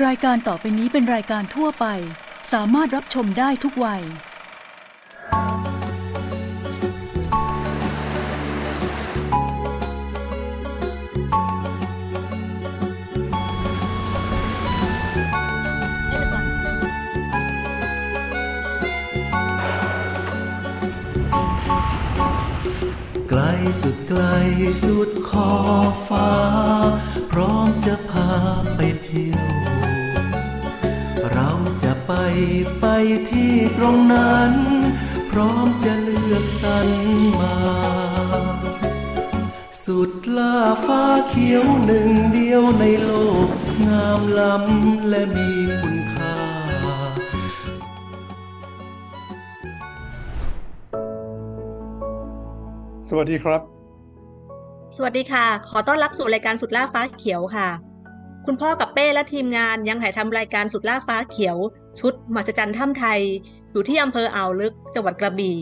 รายการต่อไปนี้เป็นรายการทั่วไป สามารถรับชมได้ทุกวัย ไกลสุดไกลสุดขอบฟ้า พร้อมจะพาไปเที่ยวเราจะ ไปไปที่ตรงนั้น พร้อมจะเลือกสรรมา สุดล่าฟ้าเขียวหนึ่งเดียวในโลก งามล้ำและมีคุณค่า สวัสดีครับ สวัสดีค่ะ ขอต้อนรับสู่รายการสุดล่าฟ้าเขียวค่ะคุณพ่อกับเป้และทีมงานยังถ่ายทำรายการสุดล่าฟ้าเขียว ชุดมหัศจรรย์ถ้ำไทย อยู่ที่อำเภออ่าวลึกจังหวัดกระบี่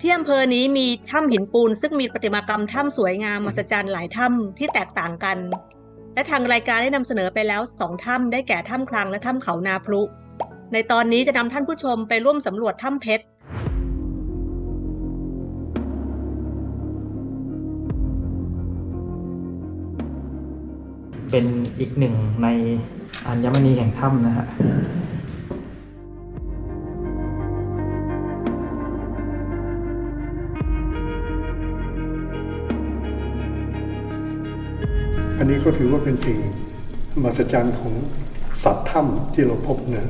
ที่อำเภอนี้มีถ้ำหินปูน ซึ่งมีประติมากรรมถ้ำสวยงามมหัศจรรย์หลายถ้ำที่แตกต่างกัน และทางรายการได้นำเสนอไปแล้วสองถ้ำได้แก่ถ้ำคลังและถ้ำเขานาพลุ ในตอนนี้จะนำท่านผู้ชมไปร่วมสำรวจถ้ำเพชรเป็นอีกหนึ่งในอัญมณีแห่งถ้ำนะฮะ นี้ก็ถือว่าเป็นสิ่งมหัศจรรย์ของสัตว์ถ้ำที่เราพบนะ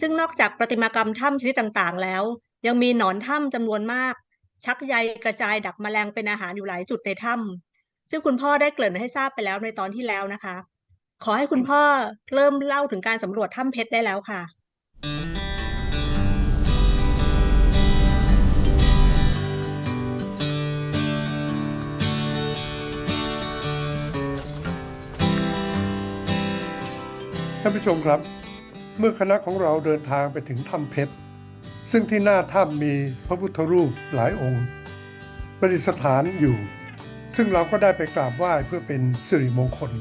ซึ่งนอกจากประติมากรรมถ้ำชนิดต่างๆ แล้ว ยังมีหนอนถ้ำจำนวนมาก ชักใยกระจายดักแมลงเป็นอาหารอยู่หลายจุดในถ้ำซึ่งคุณพ่อได้เกริ่นให้ทราบไปแล้วในตอนที่แล้วนะคะ ขอให้คุณพ่อเริ่มเล่าถึงการสำรวจถ้ำเพชรได้แล้วค่ะานผู้ชมครับ เมื่อคณะของเราเดินทางไปถึงถ้ำเพชร ซึ่งที่หน้าถ้ำมีพระพุทธรูปหลายองค์ ประดิษฐานอยู่ ซึ่งเราก็ได้ไปกราบไหว้เพื่อเป็นสิริมงคล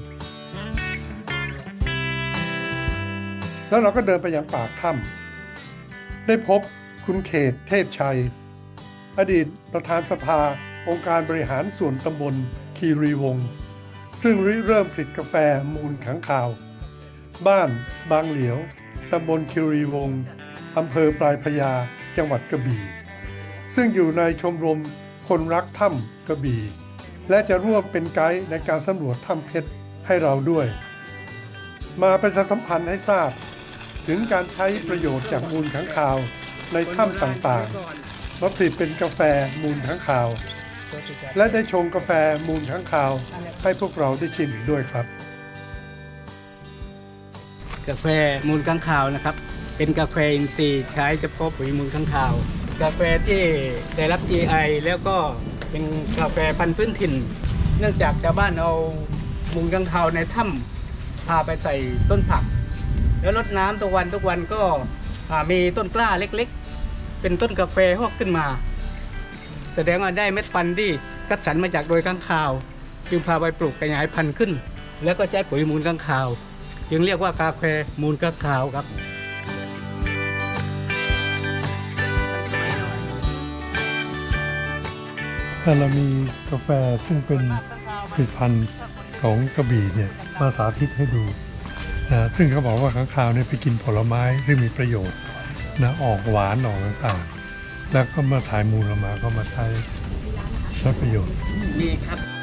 แล้วเราก็เดินไปยังปากถ้ำได้พบคุณเขตเทพชัย อดีตประธานสภาองค์การบริหารส่วนตำบลคีรีวงซึ่งริเริ่มผลิตกาแฟมูลขังข่าว บ้านบางเหลียวตำบลคิรีวงศ์อำเภอปลายพญาจังหวัดกระบี่ ซึ่งอยู่ในชมรมคนรักถ้ำกระบี่ และจะร่วมเป็นไกด์ในการสำรวจถ้ำเพชรให้เราด้วย มาประชาสัมพันธ์ให้ทราบ ถึงการใช้ประโยชน์จากมูลขังข่าวในถ้ำต่างๆมาผลิตเป็นกาแฟมูลขังข่าว และได้ชงกาแฟมูลขังข่าวให้พวกเราได้ชิมอีกด้วยครับ กาแฟมูลค้างคาวนะครับ เป็นกาแฟอินทรีย์ใช้เฉพาะปุ๋ยมูลค้างคาว กาแฟที่ได้รับ GI แล้วก็เป็นกาแฟพันธุ์พื้นถิ่น เนื่องจากชาวบ้านเอามูลค้างคาวในถ้ำพาไปใส่ต้นผัก แล้วรดน้ำทุกวันทุกวันก็มีต้นกล้าเล็กๆ เป็นต้นกาแฟหอกขึ้นมา แสดงว่าได้เม็ดพันธุ์ที่คัดสรรมาจากโดยค้างคาว จึงพาไปปลูกขยายพันธุ์ขึ้น แล้วก็ใช้ปุ๋ยมูลค้างคาว จึงเรียกว่ากาแฟมูลค้างคาวครับถ้าเรามีกาแฟซึ่งเป็นผลิตภัณฑ์ของกระบี่เนี่ยมาสาธิตให้ดูนะซึ่งเขาบอกว่าข้างคาวเนี่ยไปกินผลไม้ซึ่งมีประโยชน์นะออกหวานออกต่างๆ แล้วก็มาถ่ายมูลออกมาก็มาใช้ใช้ประโยชน์ ดีครับ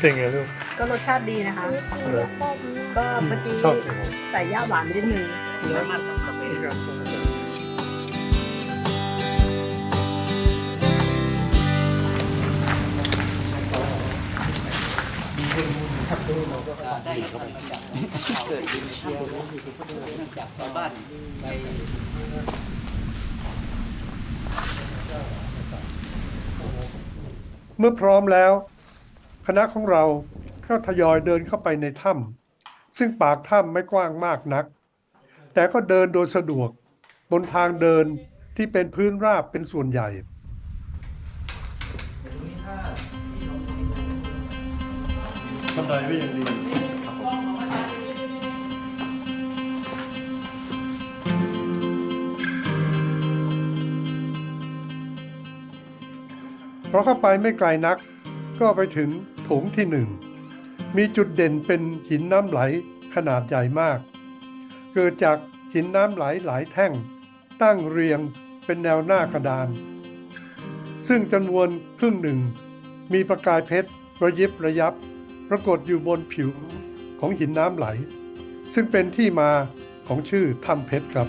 เป็นไงลูก ก็รสชาติดีนะคะ ก็เมื่อกี้ชอบสิใส่ย่าหวานนิดนึงได้ครับเกิดดินเชียวเนื่องจากชาวบ้านไปเมื่อพร้อมแล้ว คณะของเราก็ทยอยเดินเข้าไปในถ้ำซึ่งปากถ้ำไม่กว้างมากนัก แต่ก็เดินโดยสะดวก บนทางเดินที่เป็นพื้นราบเป็นส่วนใหญ่ บันไดก็ยังดีเราเข้าไปไม่ไกลนัก ก็ไปถึง ถงที่หนึ่งมีจุดเด่นเป็นหินน้ำไหลขนาดใหญ่มาก เกิดจากหินน้ำไหลหลายแท่ง ตั้งเรียงเป็นแนวหน้ากระดาน ซึ่งจำนวนครึ่งหนึ่ง มีประกายเพชรระยิบระยับ ปรากฏอยู่บนผิวของหินน้ำไหล ซึ่งเป็นที่มาของชื่อถ้ำเพชรครับ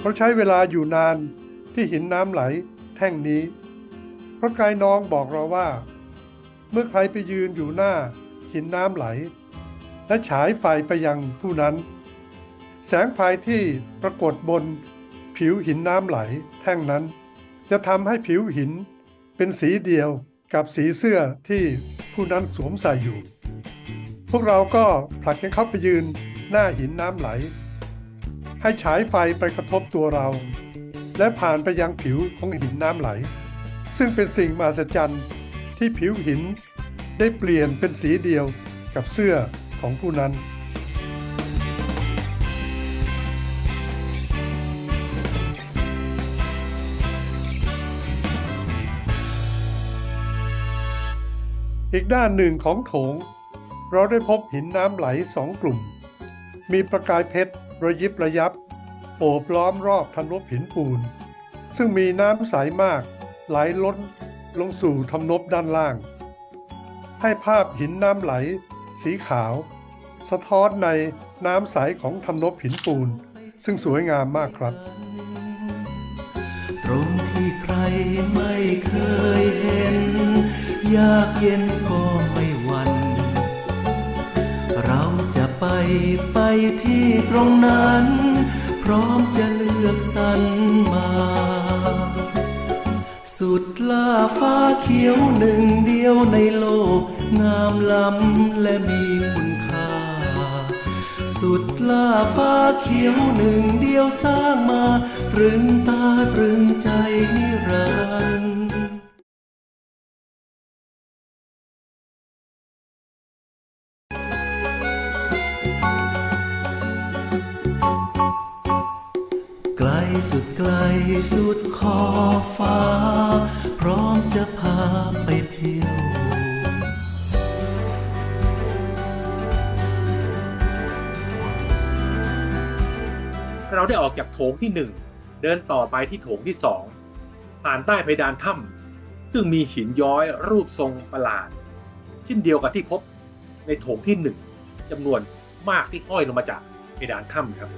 เขาใช้เวลาอยู่นานที่หินน้ำไหลแท่งนี้พระกายน้องบอกเราว่า เมื่อใครไปยืนอยู่หน้าหินน้ำไหล และฉายไฟไปยังผู้นั้น แสงไฟที่ปรากฏบนผิวหินน้ำไหลแท่งนั้น จะทำให้ผิวหินเป็นสีเดียวกับสีเสื้อที่ผู้นั้นสวมใส่อยู่ พวกเราก็ผลักกันเข้าไปยืนหน้าหินน้ำไหล ให้ฉายไฟไปกระทบตัวเรา และผ่านไปยังผิวของหินน้ำไหล ซึ่งเป็นสิ่งมหัศจรรย์ที่ผิวหินได้เปลี่ยนเป็นสีเดียวกับเสื้อของผู้นั้น อีกด้านหนึ่งของโถง เราได้พบหินน้ำไหลสองกลุ่ม มีประกายเพชร ระยิบระยับ โอบล้อมรอบทำนบหินปูน ซึ่งมีน้ำใสมากไหลล้นลงสู่ทำนบด้านล่าง ให้ภาพหินน้ำไหล สีขาว สะท้อนในน้ำใสของทำนบหินปูน ซึ่งสวยงามมากครับ ตรงที่ใครไม่เคยเห็น ยากเย็นก็ ไปไปที่ตรงนั้น พร้อมจะเลือกสรรมา สุดล่าฟ้าเขียวหนึ่งเดียวในโลก งามล้ำและมีคุณค่า สุดล่าฟ้าเขียวหนึ่งเดียวสร้างมา ตรึงตาตรึงใจนิรันดร์ สุดไกลสุดขอบฟ้า พร้อมจะพาไปเที่ยวเราได้ออกจากโถงที่หนึ่งเดินต่อไปที่โถงที่สองผ่านใต้เพดานถ้ำซึ่งมีหินย้อยรูปทรงประหลาดเช่นเดียวกับที่พบในโถงที่หนึ่งจำนวนมากที่ห้อยลงมาจากเพดานถ้ำครับ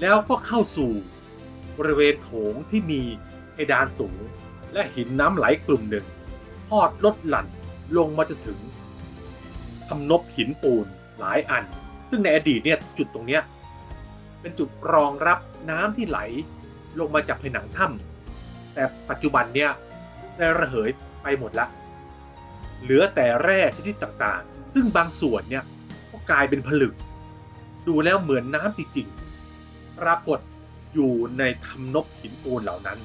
แล้วก็เข้าสู่บริเวณโถงที่มีเพดานสูง และหินน้ำไหลกลุ่มหนึ่งทอดลดหลั่นลงมาจนถึงทำนบหินปูนหลายอัน ซึ่งในอดีตเนี่ยจุดตรงเนี้ยเป็นจุดรองรับน้ำที่ไหลลงมาจากผนังถ้ำแต่ปัจจุบันเนี่ยได้ระเหยไปหมดละ เหลือแต่แร่ชนิดต่างๆ ซึ่งบางส่วนเนี่ยก็กลายเป็นผลึก ดูแล้วเหมือนน้ำจริงๆ ปรากฏอยู่ในทำนบหินปูนเหล่านั้น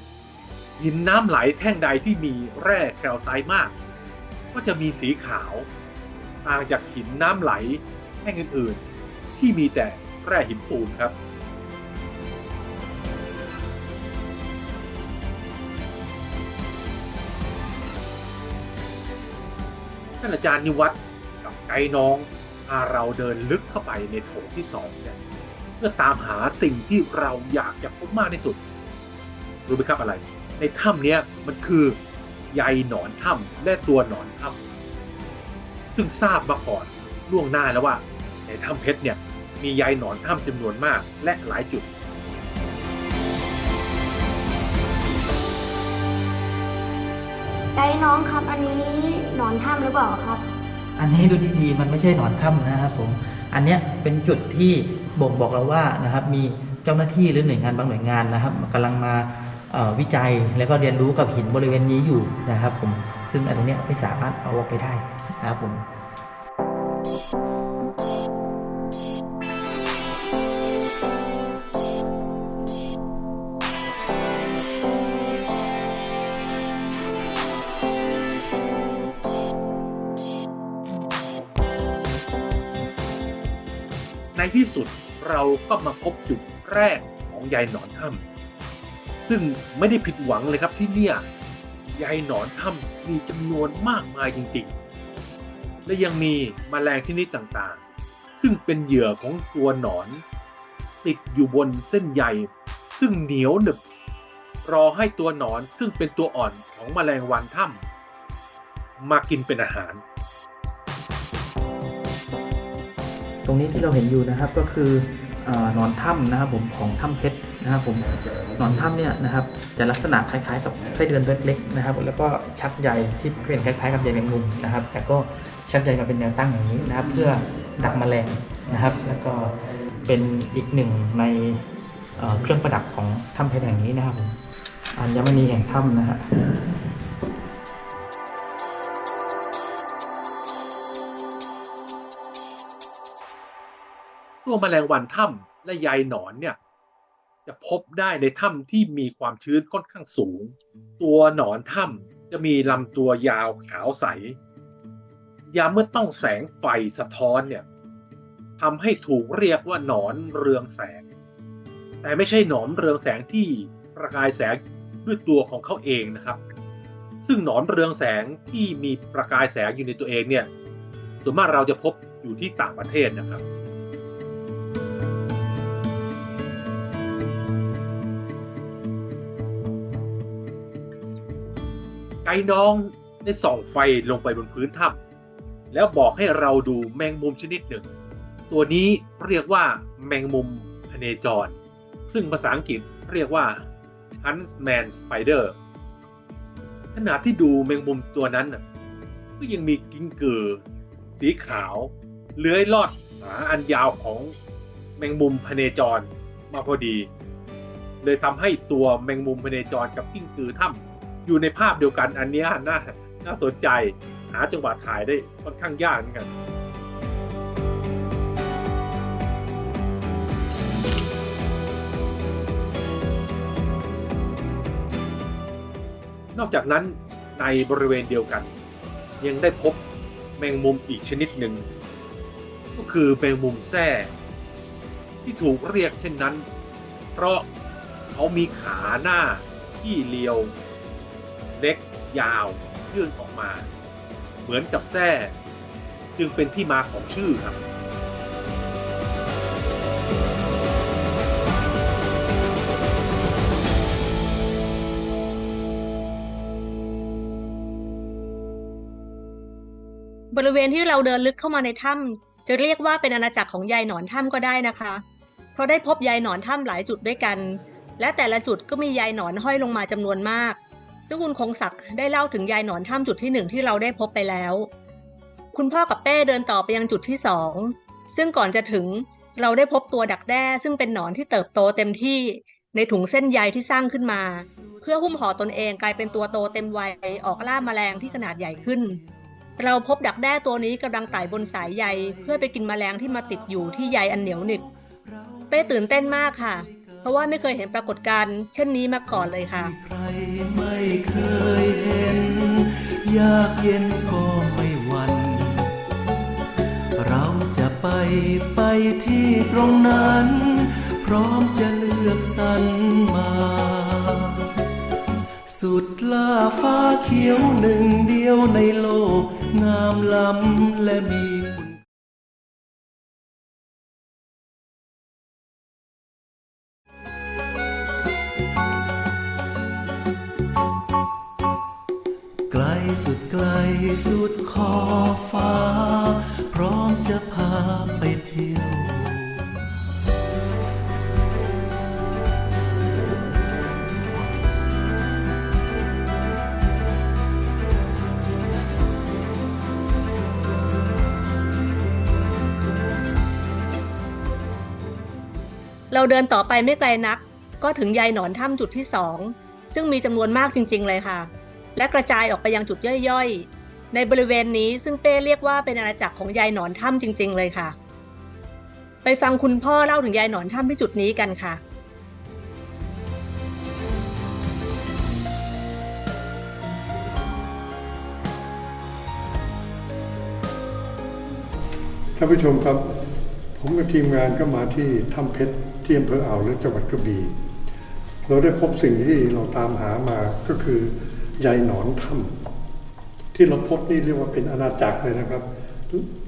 หินน้ำไหลแท่งใดที่มีแร่แคลไซต์มาก ก็จะมีสีขาว ต่างจากหินน้ำไหลแห่งอื่นๆ ที่มีแต่แร่หินปูนครับท่านอาจารย์นิวัฒน์กับไกด์น้องพาเราเดินลึกเข้าไปในโถงที่สองเนี่ย เพื่อตามหาสิ่งที่เราอยากจะพบมากที่สุด รู้ไหมครับอะไร ในถ้ำเนี้ยมันคือใยหนอนถ้ำและตัวหนอนถ้ำซึ่งทราบมาก่อนล่วงหน้าแล้วว่า ในถ้ำเพชรเนี่ยมีใยหนอนถ้ำจำนวนมากและหลายจุดไกด์น้องครับ อันนี้หนอนถ้ำหรือเปล่าครับ อันนี้ดูดีๆมันไม่ใช่หนอนถ้ำนะครับผม อันเนี้ยเป็นจุดที่ บ่งบอกเราว่านะครับมีเจ้าหน้าที่หรือหน่วยงานบางหน่วยงานนะครับกำลังมาวิจัยแล้วก็เรียนรู้กับหินบริเวณนี้อยู่นะครับผมซึ่งอันตรงนี้ไม่สามารถเอาออกไปได้นะครับผม เราก็มาพบจุดแรกของยายหนอนถ้ำซึ่งไม่ได้ผิดหวังเลยครับที่เนี่ยยายหนอนถ้ำมีจำนวนมากมายจริงๆ และยังมีมแมลงชนิดต่างๆ ซึ่งเป็นเหยื่อของตัวหนอน ติดอยู่บนเส้นใยซึ่งเหนียวหนึบ รอให้ตัวหนอนซึ่งเป็นตัวอ่อนของแมลงวันถ้ำมากินเป็นอาหาร ตรงนี้ที่เราเห็นอยู่นะครับก็คืออนอนถ้ำนะครับผมของถ้ำเพชรนะครับผมนอนถ้ำเนี่ยนะครับจะลักษณะคล้ายๆ กับไส้เดือนตัวเล็กนะครับ แล้วก็ชักใยที่เป็นคล้ายๆกับใยแมงมุมนะครับ แต่ก็ชักใยมาเป็นแนวตั้งอย่างนี้นะครับ เพื่อดักแมลงนะครับ แล้วก็เป็นอีกหนึ่งในเอ่อเครื่องประดับของถ้ำเพชรแห่งนี้นะครับผมอัญมณีแห่งถ้ำนะฮะ ตัวแมลงวันถ้ำและใยหนอนเนี่ยจะพบได้ในถ้ำที่มีความชื้นค่อนข้างสูง ตัวหนอนถ้ำจะมีลำตัวยาวขาวใส ยามเมื่อต้องแสงไฟสะท้อนเนี่ยทำให้ถูกเรียกว่าหนอนเรืองแสง แต่ไม่ใช่หนอนเรืองแสงที่ประกายแสงด้วยตัวของเขาเองนะครับ ซึ่งหนอนเรืองแสงที่มีประกายแสงอยู่ในตัวเองเนี่ยส่วนมากเราจะพบอยู่ที่ต่างประเทศนะครับ ไกด์น้องได้ส่องไฟลงไปบนพื้นถ้ำแล้วบอกให้เราดูแมงมุมชนิดหนึ่ง ตัวนี้เรียกว่าแมงมุมพเนจร ซึ่งภาษาอังกฤษเรียกว่า huntsman spider ขณะที่ดูแมงมุมตัวนั้นก็ยังมีกิ้งกือ สีขาว เลื้อยลอดหาอันยาวของแมงมุมพเนจรมาพอดี เลยทำให้ตัวแมงมุมพเนจรกับกิ้งกือถ้ำ อยู่ในภาพเดียวกันอันนี้น่าน่าสนใจหาจังหวะถ่ายได้ค่อนข้างยากเหมือนกันนอกจากนั้นในบริเวณเดียวกัน ยังได้พบแมงมุมอีกชนิดหนึ่ง ก็คือแมงมุมแส้ที่ถูกเรียกเช่นนั้น เพราะเขามีขาหน้าที่เรียว ยาวยื่นออกมา เหมือนกับแส้จึงเป็นที่มาของชื่อครับบริเวณที่เราเดินลึกเข้ามาในถ้ำจะเรียกว่าเป็นอาณาจักรของยายหนอนถ้ำก็ได้นะคะ เพราะได้พบยายหนอนถ้ำหลายจุดด้วยกัน และแต่ละจุดก็มียายหนอนห้อยลงมาจำนวนมาก ซึ่งคุณคงศักดิ์ได้เล่าถึงยายหนอนถ้ำจุดที่หนึ่งที่เราได้พบไปแล้ว คุณพ่อกับเป้เดินต่อไปยังจุดที่สอง ซึ่งก่อนจะถึงเราได้พบตัวดักแด้ ซึ่งเป็นหนอนที่เติบโตเต็มที่ในถุงเส้นใยที่สร้างขึ้นมา เพื่อหุ้มห่อตนเองกลายเป็นตัวโตเต็มวัยออกล่าแมลงที่ขนาดใหญ่ขึ้น เราพบดักแด้ตัวนี้กำลังไต่บนสายใยเพื่อไปกินแมลงที่มาติดอยู่ที่ใยอันเหนียวหนึบเป้ตื่นเต้นมากค่ะ ราะว่าไม่เคยเห็นปรากฏการณ์เช่นนี้มาก่อนเลยค่ะใครไม่เคยเห็นอยากเย็นก็ไม่หวันเราจะไปไปที่ตรงนั้น พร้อมจะเลือกสรรมา สุดล่าฟ้าเขียวหนึ่งเดียวในโลก งามล้ำและมี ดินต่อไปไม่ไกลนัก ก็ถึงใยหนอนถ้ำจุดที่สองซึ่งมีจำนวนมากจริง ๆ เลยค่ะ และกระจายออกไปยังจุดย่อยๆ ในบริเวณนี้ซึ่งเป้เรียกว่าเป็นอาณาจักรของใยหนอนถ้ำจริง ๆ เลยค่ะ ไปฟังคุณพ่อเล่าถึงใยหนอนถ้ำที่จุดนี้กันค่ะท่านผู้ชมครับ ผมกับทีมงานก็มาที่ถ้ำเพชร ที่อำเภออ่าวลึกจังหวัดกระบี่เราได้พบสิ่งที่เราตามหามาก็คือใยหนอนถ้ำที่เราพบนี่เรียกว่าเป็นอาณาจักรเลยนะครับ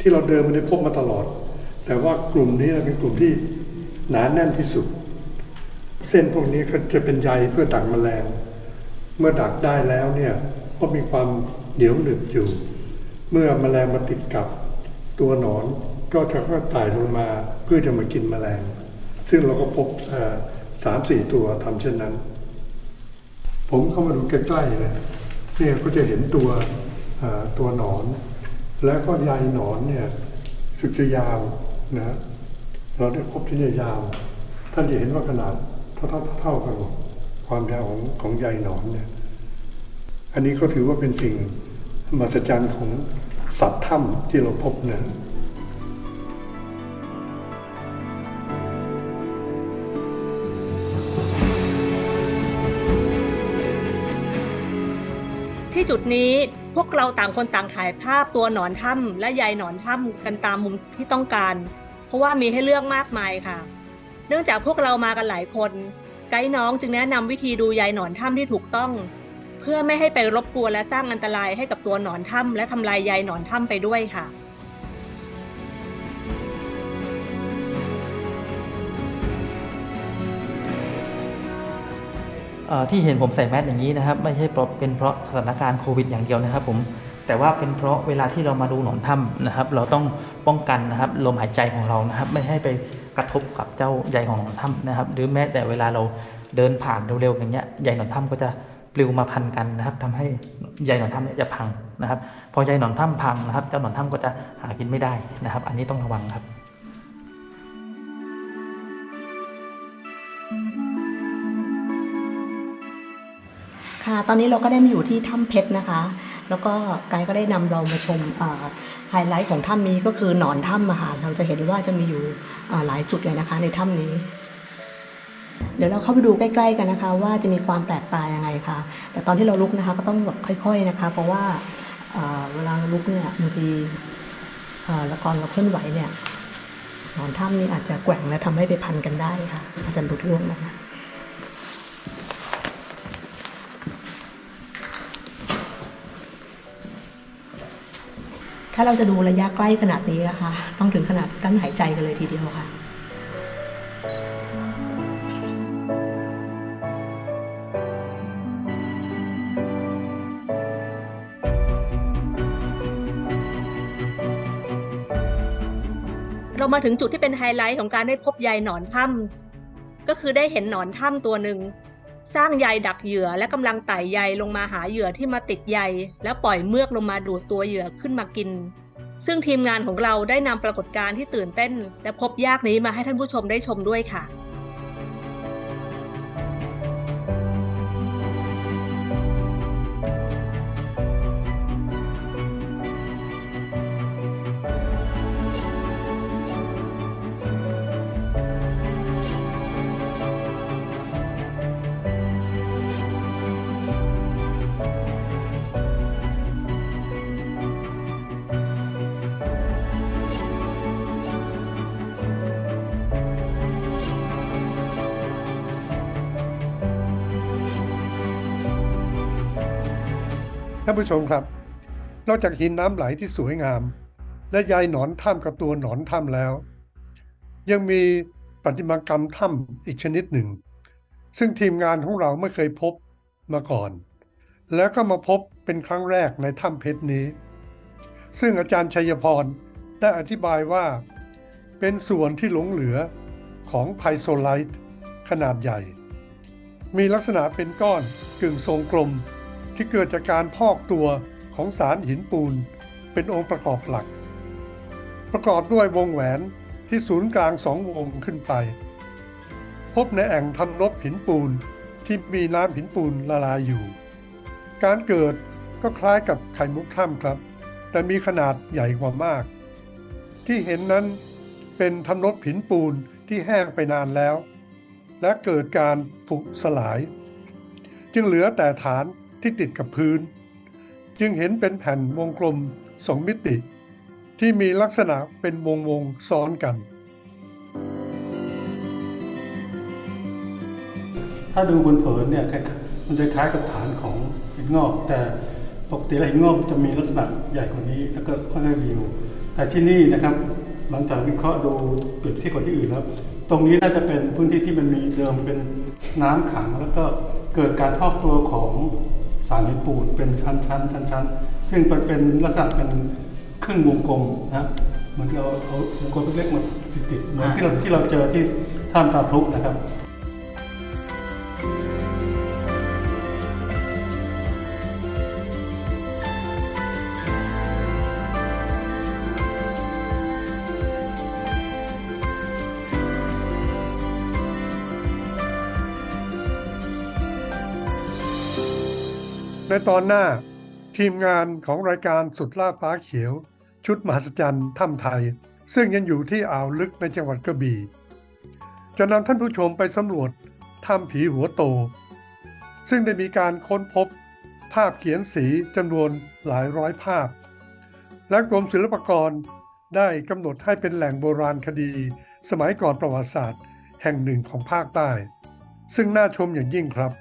ที่เราเดินมาได้พบมาตลอด แต่ว่ากลุ่มนี้เป็นกลุ่มที่หนาแน่นที่สุด เส้นพวกนี้ก็จะเป็นใยเพื่อดักแมลง เมื่อดักได้แล้วเนี่ยก็มีความเหนียวหนึบอยู่ เมื่อแมลงมาติดกับตัวหนอนก็จะค่อยๆไต่ลงมาเพื่อจะมากินแมลง ซึ่งเราก็พบสามสี่ตัวทำเช่นนั้น ผมเข้ามาดูใกล้ๆนะเนี่ยก็จะเห็นตัวตัวหนอน แล้วก็ใยหนอนเนี่ยสึกจะยาวนะเราได้พบที่เนี่ยยาว ท่านจะเห็นว่าขนาดเท่าเท่าเท่ากันหมดความยาวของของใยหนอนเนี่ยอันนี้ก็ถือว่าเป็นสิ่งมหัศจรรย์ของสัตว์ถ้ำที่เราพบนะ ที่จุดนี้พวกเราต่างคนต่างถ่ายภาพตัวหนอนถ้ำและใยหนอนถ้ำกันตามมุมที่ต้องการ เพราะว่ามีให้เลือกมากมายค่ะ เนื่องจากพวกเรามากันหลายคน ไกด์น้องจึงแนะนำวิธีดูใยหนอนถ้ำที่ถูกต้อง เพื่อไม่ให้ไปรบกวนและสร้างอันตรายให้กับตัวหนอนถ้ำและทำลายใยหนอนถ้ำไปด้วยค่ะ ที่เห็นผมใส่แมสอย่างนี้นะครับ ไม่ใช่เพราะเป็นเพราะสถานการณ์โควิดอย่างเดียวนะครับผมแต่ว่าเป็นเพราะเวลาที่เรามาดูหนอนถ้ำนะครับ เราต้องป้องกันนะครับลมหายใจของเรานะครับ ไม่ให้ไปกระทบกับเจ้าใยของหนอนถ้ำนะครับ หรือแม้แต่เวลาเราเดินผ่านเร็วๆอย่างเงี้ยใยหนอนถ้ำก็จะปลิวมาพันกันนะครับทำให้ใยหนอนถ้ำเนี่ยจะพังนะครับ พอใยหนอนถ้ำพังนะครับ เจ้าหนอนถ้ำก็จะหากินไม่ได้นะครับ อันนี้ต้องระวังครับ ค่ะ ตอนนี้เราก็ได้มาอยู่ที่ถ้ำเพชรนะคะ แล้วก็ไกด์ก็ได้นำเรามาชมไฮไลท์ของถ้ำนี้ก็คือหนอนถ้ำอะค่ะเราจะเห็นว่าจะมีอยู่หลายจุดเลยนะคะ ในถ้ำนี้ เดี๋ยวเราเข้าไปดูใกล้ ๆ กันนะคะ ว่าจะมีความแปลกตายังไงค่ะ แต่ตอนที่เราลุกนะคะก็ต้องแบบค่อย ๆนะคะ เพราะว่าเวลาเราลุกเนี่ยบางทีล้วก่อนเราเคลื่อนไหวเนี่ยหนอนถ้ำนี่อาจจะแกว่งและทำให้ไปพันกันได้ค่ะ อาจจะหลุดร่วงนะคะ ถ้าเราจะดูระยะใกล้ขนาดนี้นะคะ ต้องถึงขนาดกั้นหายใจกันเลยทีเดียวค่ะเรามาถึงจุดที่เป็นไฮไลท์ของการได้พบใยหนอนถ้ำก็คือได้เห็นหนอนถ้ำตัวหนึ่ง สร้างใยดักเหยื่อและกำลังไต่ใยลงมาหาเหยื่อที่มาติดใย แล้วปล่อยเมือกลงมาดูดตัวเหยื่อขึ้นมากิน ซึ่งทีมงานของเราได้นำปรากฏการณ์ที่ตื่นเต้น และพบยากนี้มาให้ท่านผู้ชมได้ชมด้วยค่ะ ท่านผู้ชมครับ นอกจากหินน้ำไหลที่สวยงาม และใยหนอนถ้ำกับตัวหนอนถ้ำแล้ว ยังมีประติมากรรมถ้ำอีกชนิดหนึ่ง ซึ่งทีมงานของเราไม่เคยพบมาก่อน แล้วก็มาพบเป็นครั้งแรกในถ้ำเพชรนี้ ซึ่งอาจารย์ชัยพรได้อธิบายว่า เป็นส่วนที่หลงเหลือของไพโซไลท์ขนาดใหญ่ มีลักษณะเป็นก้อนกึ่งทรงกลม ที่เกิดจากการพอกตัวของสารหินปูน เป็นองค์ประกอบหลัก ประกอบด้วยวงแหวนที่ศูนย์กลางสองวงขึ้นไป พบในแอ่งทำนบหินปูนที่มีน้ำหินปูนละลายอยู่ การเกิดก็คล้ายกับไข่มุกถ้ำครับ แต่มีขนาดใหญ่กว่ามาก ที่เห็นนั้นเป็นทำนบหินปูนที่แห้งไปนานแล้ว และเกิดการผุสลาย จึงเหลือแต่ฐาน ที่ติดกับพื้น จึงเห็นเป็นแผ่นวงกลมสองมิติ ที่มีลักษณะเป็นวงวงๆซ้อนกัน ถ้าดูบนเผินเนี่ยมันจะคล้ายกับฐานของหินงอก แต่ปกติแล้วหินงอกจะมีลักษณะใหญ่กว่านี้แล้วก็ค่อนข้างเรียวแต่ที่นี่นะครับหลังจากวิเคราะห์ดูเปรียบเทียบกับที่อื่นแล้ว ตรงนี้น่าจะเป็นพื้นที่ที่มันมีเดิมเป็นน้ำขัง แล้วก็เกิดการพอกตัวของ สารหินปูนเป็นชั้นชั้นชั้นชั้นๆซึ่งมันเป็นลักษณะเป็นครึ่งวงกลมนะเหมือนเราเอาวงกลมเล็กๆมาติดๆเหมือนที่เราที่เราเจอที่ถ้ำตาพลุนะครับ ตอนหน้า ทีมงานของรายการสุดล่าฟ้าเขียว ชุดมหัศจรรย์ถ้ำไทย ซึ่งยังอยู่ที่อ่าวลึกในจังหวัดกระบี่ จะนำท่านผู้ชมไปสำรวจถ้ำผีหัวโต ซึ่งได้มีการค้นพบ ภาพเขียนสีจำนวนหลายร้อยภาพ และกรมศิลปากรได้กำหนดให้เป็นแหล่งโบราณคดี สมัยก่อนประวัติศาสตร์ แห่งหนึ่งของภาคใต้ ซึ่งน่าชมอย่างยิ่งครับ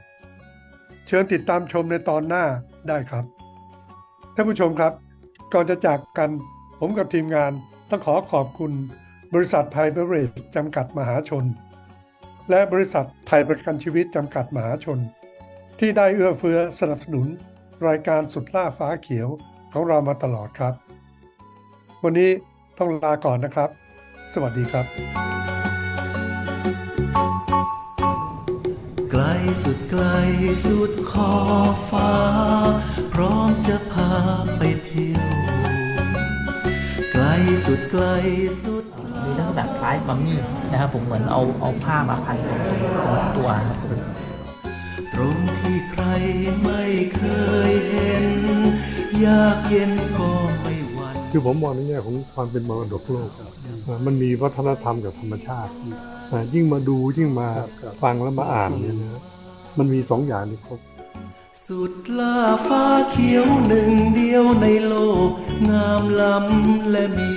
เชิญติดตามชมในตอนหน้าได้ครับ ท่านผู้ชมครับ ก่อนจะจากกันผมกับทีมงานต้องขอขอบคุณบริษัทไทยเบเวรจจำกัดมหาชน และบริษัทไทยประกันชีวิตจำกัดมหาชน ที่ได้เอื้อเฟื้อสนับสนุน รายการสุดล่าฟ้าเขียวของเรามาตลอดครับ วันนี้ต้องลาก่อนนะครับ สวัสดีครับ สุดไกลสุดขอบฟ้า พร้อมจะพาไปเที่ยว ไกลสุดไกลสุดมีลักษณะคล้ายมัมมี่นะครับผมเหมือนเอาเอาผ้ามาพันตรงตัวครับผมตรงที่ใครไม่เคยเห็น อยากเย็นก็ไม่หวั่นคือผมมองในแง่ของความเป็นมรดกโลก มันมีวัฒนธรรมกับธรรมชาติ ยิ่งมาดูยิ่งมาฟังแล้วมาอ่านเนี่ยนะ มันมีสองอย่างนี่ครับสุดล่าฟ้าเขียวหนึ่งเดียวในโลก งามล้ำและมี